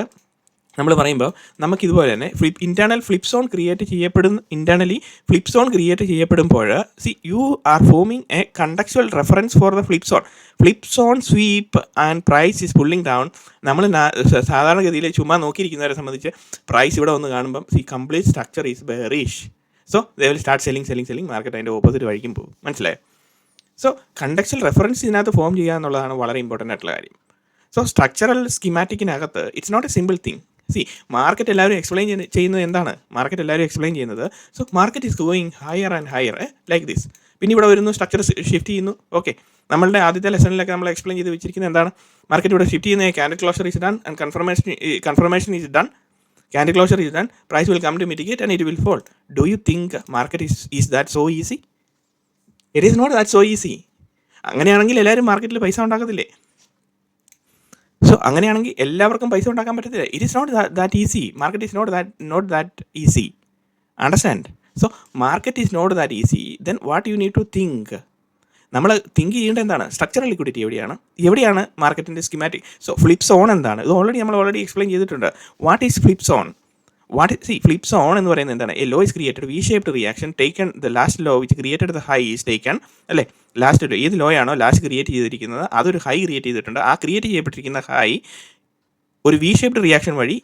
നമ്മൾ പറയുമ്പോൾ നമുക്ക് ഇതുപോലെ തന്നെ flip internal flip zone create ചെയ്യപ്പെടുന്ന ഇന്റേർണലി ഫ്ലിപ്പ് സോൺ ക്രിയേറ്റ് ചെയ്യപ്പെടുമ്പോൾ see you are forming a contextual reference for the flip zone flip zone sweep and price is pulling down നമ്മൾ സാധാരണഗതിയിൽ ചുമ്മാ നോക്കിയിരിക്കുന്നവരെ സംബന്ധിച്ച് പ്രൈസ് ഇവിടെ വന്ന് കാണുമ്പം see complete structure is bearish so they will start selling selling selling market അതിന്റെ opposite വഴിക്കും പോകും. മനസ്സിലായോ? സോ കണ്ടക്ച്വൽ റെഫറൻസ് ഇതിനകത്ത് ഫോം ചെയ്യുക എന്നുള്ളതാണ് വളരെ ഇമ്പോർട്ടന്റ് ആയിട്ടുള്ള കാര്യം. So structural സ്കിമാറ്റിക്കിനകത്ത് it's not a simple thing see market എല്ലാവരും എക്സ്പ്ലെയിൻ ചെയ്യുന്നത് എന്താണ്? മാർക്കറ്റ് എല്ലാവരും എക്സ്പ്ലെയിൻ ചെയ്യുന്നത്. So market is going higher and higher like this പിന്നെ ഇവിടെ വരുന്നു സ്ട്രക്ചർ ഷിഫ്റ്റ് ചെയ്യുന്നു. ഓക്കെ നമ്മളുടെ ആദ്യത്തെ ലെസണിലൊക്കെ നമ്മൾ എക്സ്പ്ലെയിൻ ചെയ്ത് വെച്ചിരിക്കുന്നത് എന്താണ്? മാർക്കറ്റ് ഇവിടെ ഷിഫ്റ്റ് ചെയ്യുന്ന candle closure is done and confirmation confirmation is done candle closure is done price will come to mitigate and it will fall do you think market is that so easy it is not that so easy അങ്ങനെയാണെങ്കിൽ എല്ലാവരും മാർക്കറ്റിൽ പൈസ ഉണ്ടാക്കത്തില്ലേ? So അങ്ങനെയാണെങ്കിൽ എല്ലാവർക്കും പൈസ ഉണ്ടാക്കാൻ പറ്റത്തില്ല. It is not that easy market is not that not that easy understand so market is not that easy then what you need to think നമ്മൾ തിങ്ക് ചെയ്യേണ്ടത് എന്താണ്? സ്ട്രക്ചറൽ ലിക്വിഡിറ്റി എവിടെയാണ്? എവിടെയാണ് മാർക്കറ്റിന്റെ സ്കിമാറ്റിക് സോ ഫ്ലിപ്സ് ഓൺ എന്താണ്? ഇത് already നമ്മൾ already explain ചെയ്തിട്ടുണ്ട്. What is flips on what see flips on എന്ന് പറയുന്നത് എന്താണ്? A low is created V shaped reaction taken the last low which created the high is taken അല്ലേ? Last low ഏത് low ആണോ last create ചെയ്തിരിക്കുന്നത് അതൊരു high create ചെയ്തിട്ടുണ്ട്. ആ ക്രിയേറ്റ് ചെയ്യപ്പെട്ടിരിക്കുന്ന ഹൈ ഒരു വി ഷേപ്ഡ് റിയാക്ഷൻ വഴി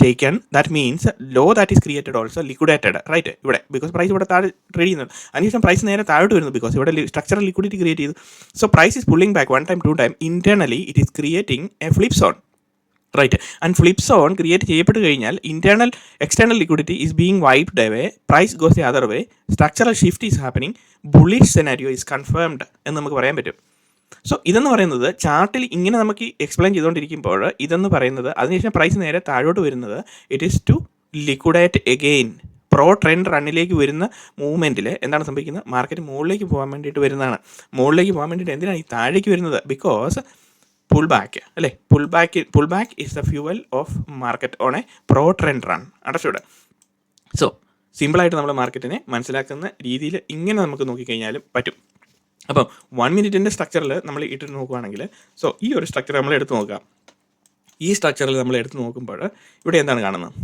taken that means low that is created also liquidated right ഇവിടെ ബിക്കോസ് പ്രൈസ് ഇവിടെ താഴെ ട്രേഡ് ചെയ്യുന്നുണ്ട്. അതിനുശേഷം പ്രൈസ് നേരെ താഴോട്ട് വരുന്നു ബിക്കോസ് ഇവിടെ സ്ട്രക്ചറൽ ലിക്വിഡിറ്റി ക്രിയേറ്റ് ചെയ്തു. So price is pulling back one time two time internally it is creating a flip zone right and flip zone create ചെയ്യപ്പെട്ട് കഴിഞ്ഞാൽ internal external liquidity is being wiped away price goes the other way structural shift is happening bullish scenario is confirmed എന്ന് നമുക്ക് പറയാൻ പറ്റും. So ഇതെന്ന് പറയുന്നത് ചാർട്ടിൽ ഇങ്ങനെ നമുക്ക് എക്സ്പ്ലെയിൻ ചെയ്തുകൊണ്ടിരിക്കുമ്പോൾ ഇതെന്ന് പറയുന്നത് അതിനുശേഷം പ്രൈസ് നേരെ താഴോട്ട് വരുന്നത് it is to liquidate again pro trend റണ്ണിലേക്ക് വരുന്ന മൂവ്മെന്റിൽ എന്താണ് സംഭവിക്കുന്നത്? മാർക്കറ്റ് മുകളിലേക്ക് പോകാൻ വേണ്ടിയിട്ട് വരുന്നതാണ്. മുകളിലേക്ക് പോകാൻ വേണ്ടിയിട്ട് എന്തിനാണ് ഈ താഴേക്ക് വരുന്നത്? ബിക്കോസ് പുൾ ബാക്ക് അല്ലേ? Pull back pull back is the fuel of market on a pro trend run അടച്ചൂടെ so സിമ്പിളായിട്ട് നമ്മൾ മാർക്കറ്റിനെ മനസ്സിലാക്കുന്ന രീതിയിൽ ഇങ്ങനെ നമുക്ക് നോക്കിക്കഴിഞ്ഞാലും പറ്റും. അപ്പം വൺ മിനിറ്റിന്റെ സ്ട്രക്ചറിൽ നമ്മൾ ഇട്ടിട്ട് നോക്കുകയാണെങ്കിൽ സോ ഈ ഒരു സ്ട്രക്ചർ നമ്മൾ എടുത്ത് നോക്കാം. ഈ സ്ട്രക്ചറിൽ നമ്മൾ എടുത്ത് നോക്കുമ്പോൾ ഇവിടെ എന്താണ് കാണുന്നത്?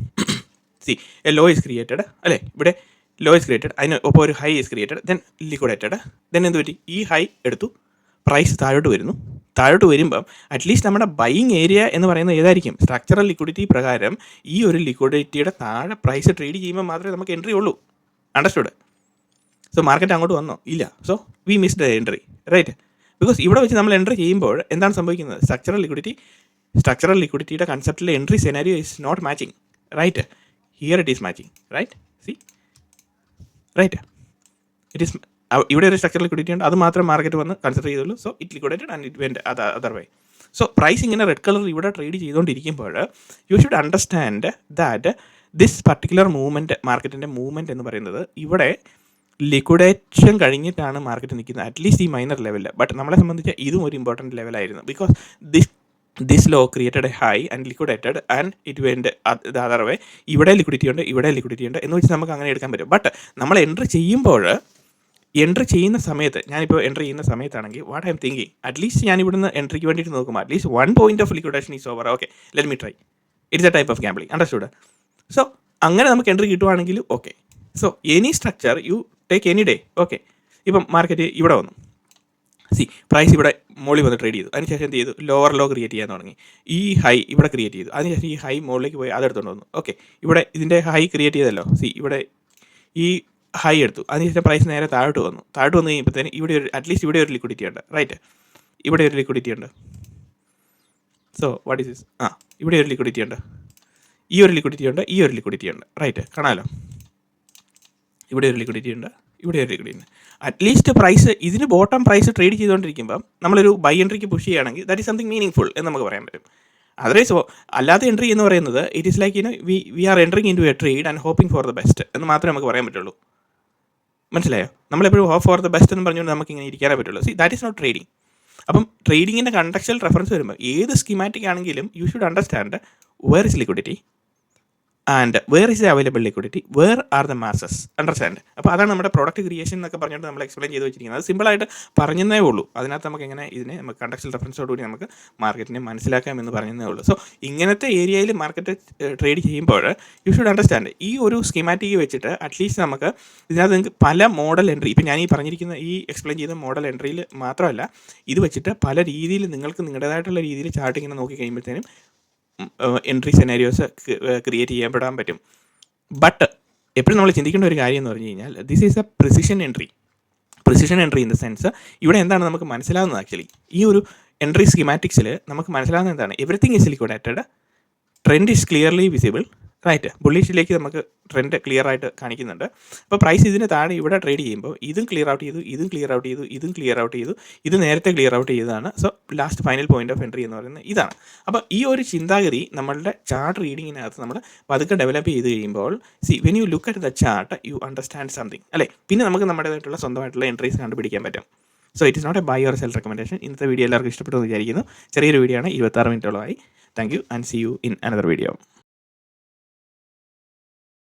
See a low is created അല്ലേ? ഇവിടെ ലോ ഇസ് ക്രിയേറ്റഡ് അതിന് ഒപ്പം ഒരു high is created then liquidated then എന്ത് പറ്റി? ഈ ഹൈ എടുത്തു. പ്രൈസ് താഴോട്ട് വരുന്നു. താഴോട്ട് വരുമ്പം അറ്റ്ലീസ്റ്റ് നമ്മുടെ ബൈയിങ് ഏരിയ എന്ന് പറയുന്നത് ഏതായിരിക്കും? സ്ട്രക്ചറൽ ലിക്വിഡിറ്റി പ്രകാരം ഈ ഒരു ലിക്വിഡിറ്റിയുടെ താഴെ പ്രൈസ് ട്രേഡ് ചെയ്യുമ്പോൾ മാത്രമേ നമുക്ക് എൻട്രി ഉള്ളൂ. അണ്ടർസ്റ്റുഡ് സോ മാർക്കറ്റ് അങ്ങോട്ട് വന്നോ? ഇല്ല. So we miss the entry right because ഇവിടെ വെച്ച് നമ്മൾ എൻട്രി ചെയ്യുമ്പോൾ എന്താണ് സംഭവിക്കുന്നത്? സ്ട്രക്ചറൽ ലിക്വിഡിറ്റി സ്ട്രക്ചറൽ ലിക്വിഡിറ്റിയുടെ കൺസെപ്റ്റിലെ entry scenario is not matching right here it is matching right see right it is ഇവിടെ ഒരു സ്ട്രക്ചറൽ ലിക്വിഡിറ്റി ഉണ്ട് അത് മാത്രം മാർക്കറ്റ് വന്ന് കൺസിഡർ ചെയ്തുള്ളൂ. So it liquidated and it went അത് അതർ വേ സോ പ്രൈസ് ഇങ്ങനെ റെഡ് കളർ ഇവിടെ ട്രേഡ് ചെയ്തുകൊണ്ടിരിക്കുമ്പോൾ you should understand that this particular movement മാർക്കറ്റിന്റെ മൂവ്മെന്റ് എന്ന് പറയുന്നത് ഇവിടെ ലിക്വിഡേഷൻ കഴിഞ്ഞിട്ടാണ് മാർക്കറ്റ് നിൽക്കുന്നത്. അറ്റ്ലീസ്റ്റ് ഈ മൈനർ ലെവലിൽ ബട്ട് നമ്മളെ സംബന്ധിച്ച് ഇതും ഒരു important ലെവലായിരുന്നു because this this low created a high and liquidated and it went the other way ഇവിടെ ലിക്വിഡിറ്റി ഉണ്ട് ഇവിടെ ലിക്വിഡിറ്റി ഉണ്ട് എന്ന് വെച്ച് നമുക്ക് അങ്ങനെ എടുക്കാൻ പറ്റും. ബട്ട് നമ്മൾ എൻട്രി ചെയ്യുമ്പോൾ എൻട്രി ചെയ്യുന്ന സമയത്ത് ഞാനിപ്പോൾ എൻട്രി ചെയ്യുന്ന സമയത്താണെങ്കിൽ what I'm thinking at least ഞാൻ ഇവിടുന്ന് എൻട്രിക്ക് വേണ്ടിയിട്ട് നോക്കുമ്പോൾ at least one point of liquidation is over okay let me try it's a type of gambling understood so അങ്ങനെ നമുക്ക് എൻട്രി കിട്ടുവാണെങ്കിൽ okay so any structure you take any day okay ഇപ്പം market ഇവിടെ വന്നു. സി പ്രൈസ് ഇവിടെ മുകളിൽ വന്ന് trade ചെയ്തു. അതിനുശേഷം എന്ത് ചെയ്തു? ലോവർ ലോ ക്രിയേറ്റ് ചെയ്യാൻ തുടങ്ങി. ഈ ഹൈ ഇവിടെ ക്രിയേറ്റ് ചെയ്തു. അതിനുശേഷം ഈ ഹൈ മുകളിലേക്ക് പോയി അതെടുത്തുകൊണ്ട് വന്നു. ഓക്കെ ഇവിടെ ഇതിന്റെ ഹൈ ക്രിയേറ്റ് ചെയ്തല്ലോ. സി ഇവിടെ ഈ ഹൈ എടുത്തു. അതിനുശേഷം പ്രൈസ് നേരെ താഴോട്ട് വന്നു. താഴോട്ട് വന്നു കഴിയുമ്പോഴത്തേന് ഇവിടെ ഒരു അറ്റ്ലീസ്റ്റ് ഇവിടെ ഒരു ലിക്വിഡിറ്റി ഉണ്ട്. റൈറ്റ് ഇവിടെ ഒരു ലിക്വിഡിറ്റി ഉണ്ട്. സോ വാട്ട് ഇസ് ദിസ് ആ ഇവിടെ ഒരു ലിക്വിഡിറ്റി ഉണ്ട്. ഈ ഒരു ലിക്വിഡിറ്റി ഉണ്ട്. ഈ ഒരു ലിക്വിഡിറ്റി ഉണ്ട്. റൈറ്റ് കാണാമല്ലോ ഇവിടെ ഒരു ലിക്വിഡിറ്റി ഉണ്ട്. ഇവിടെ ഒരു ലിക്വിഡിറ്റി ഉണ്ട്. അറ്റ്ലീസ്റ്റ് പ്രൈസ് ഇതിന് ബോട്ടം പ്രൈസ് ട്രേഡ് ചെയ്തുകൊണ്ടിരിക്കുമ്പോൾ നമ്മളൊരു ബൈ എൻട്രിക്ക് പുഷ് ചെയ്യുകയാണെങ്കിൽ that is something meaning full എന്ന് നമുക്ക് പറയാൻ പറ്റും. അതർവൈസ് അല്ലാത്ത എൻട്രി എന്ന് പറയുന്നത് it is like you we we are entering into a trade and hoping for the best എന്ന് മാത്രമേ നമുക്ക് പറയാൻ പറ്റുള്ളൂ. മനസ്സിലായോ? നമ്മളെപ്പോഴും ഹോപ്പ് ഫോർ ദ ബെസ്റ്റ് എന്ന് പറഞ്ഞുകൊണ്ട് നമുക്ക് ഇങ്ങനെ ഇരിക്കാനേ പറ്റുള്ളൂ. See that is not trading അപ്പം ട്രേഡിങ്ങിന്റെ കണ്ടക്ച്വൽ റെഫറൻസ് വരുമ്പോൾ ഏത് സ്കീമാറ്റിക് ആണെങ്കിലും you should understand where is liquidity and where is the available liquidity where are the masses understand അപ്പോൾ അതാണ് നമ്മുടെ പ്രോഡക്റ്റ് ക്രിയേഷൻ എന്നൊക്കെ പറഞ്ഞിട്ട് നമ്മൾ എക്സ്പ്ലെയിൻ ചെയ്ത് വെച്ചിരിക്കുന്നത്. അത് സിമ്പിളായിട്ട് പറഞ്ഞതേ ഉള്ളൂ. അതിനകത്ത് നമുക്ക് എങ്ങനെ ഇതിനെ നമുക്ക് കണ്ടക്ഷൻ റെഫറൻസോടുകൂടി നമുക്ക് മാർക്കറ്റിനെ മനസ്സിലാക്കാം എന്ന് പറഞ്ഞതേ ഉള്ളൂ. സോ ഇങ്ങനത്തെ ഏരിയയിൽ മാർക്കറ്റ് ട്രേഡ് ചെയ്യുമ്പോൾ യു ഷുഡ് അണ്ടർസ്റ്റാൻഡ് ഈ ഒരു സ്കീമാറ്റിക് വെച്ചിട്ട് അറ്റ്ലീസ്റ്റ് നമുക്ക് ഇതിനകത്ത് നിങ്ങൾക്ക് പല മോഡൽ എൻട്രി ഇപ്പം ഞാൻ ഈ പറഞ്ഞിരിക്കുന്ന ഈ എക്സ്പ്ലെയിൻ ചെയ്ത മോഡൽ എൻട്രിയിൽ മാത്രമല്ല ഇത് വെച്ചിട്ട് പല രീതിയിൽ നിങ്ങൾക്ക് നിങ്ങളുടേതായിട്ടുള്ള രീതിയിൽ ചാർട്ട് ഇങ്ങനെ നോക്കി കഴിയുമ്പോഴത്തേനും എൻട്രി സെനാരിയോസ് ക്രിയേറ്റ് ചെയ്യപ്പെടാൻ പറ്റും. ബട്ട് എപ്പോഴും നമ്മൾ ചിന്തിക്കേണ്ട ഒരു കാര്യം എന്ന് പറഞ്ഞു കഴിഞ്ഞാൽ this is a precision entry precision entry in the sense ഇവിടെ എന്താണ് നമുക്ക് മനസ്സിലാവുന്നത് ആക്ച്വലി ഈ ഒരു എൻട്രി സ്കീമാറ്റിക്സിൽ നമുക്ക് മനസ്സിലാവുന്നത് എന്താണ്? Everything is liquidated trend is clearly visible right ബുള്ളിഷിലേക്ക് നമുക്ക് ട്രെൻഡ് ക്ലിയർ ആയിട്ട് കാണിക്കുന്നുണ്ട്. അപ്പോൾ പ്രൈസ് ഇതിന് താഴെ ഇവിടെ ട്രേഡ് ചെയ്യുമ്പോൾ ഇതും ക്ലിയർ ഔട്ട് ചെയ്തു ഇതും ക്ലിയർ ഔട്ട് ചെയ്തു ഇതും ക്ലിയർ ഔട്ട് ചെയ്തു ഇത് നേരത്തെ ക്ലിയർ ഔട്ട് ചെയ്തതാണ്. So last final point of entry എന്ന് പറയുന്നത് ഇതാണ്. അപ്പോൾ ഈ ഒരു ചിന്താഗതി നമ്മളുടെ ചാർട്ട് റീഡിങ്ങിനകത്ത് നമ്മൾ പതുക്കെ ഡെവലപ്പ് ചെയ്ത് കഴിയുമ്പോൾ see when you look at the chart you understand something അല്ലേ? പിന്നെ നമുക്ക് നമ്മുടേതായിട്ടുള്ള സ്വന്തമായിട്ടുള്ള എൻട്രീസ് കണ്ടുപിടിക്കാൻ പറ്റും. So it is not a buy or sell recommendation ഇന്നത്തെ വീഡിയോ എല്ലാവർക്കും ഇഷ്ടപ്പെട്ടു എന്ന് വിചാരിക്കുന്നു. ചെറിയൊരു വീഡിയോ ആണ്. ഇരുപത്താറ് മിനിറ്റോളമായി thank you and see you in another video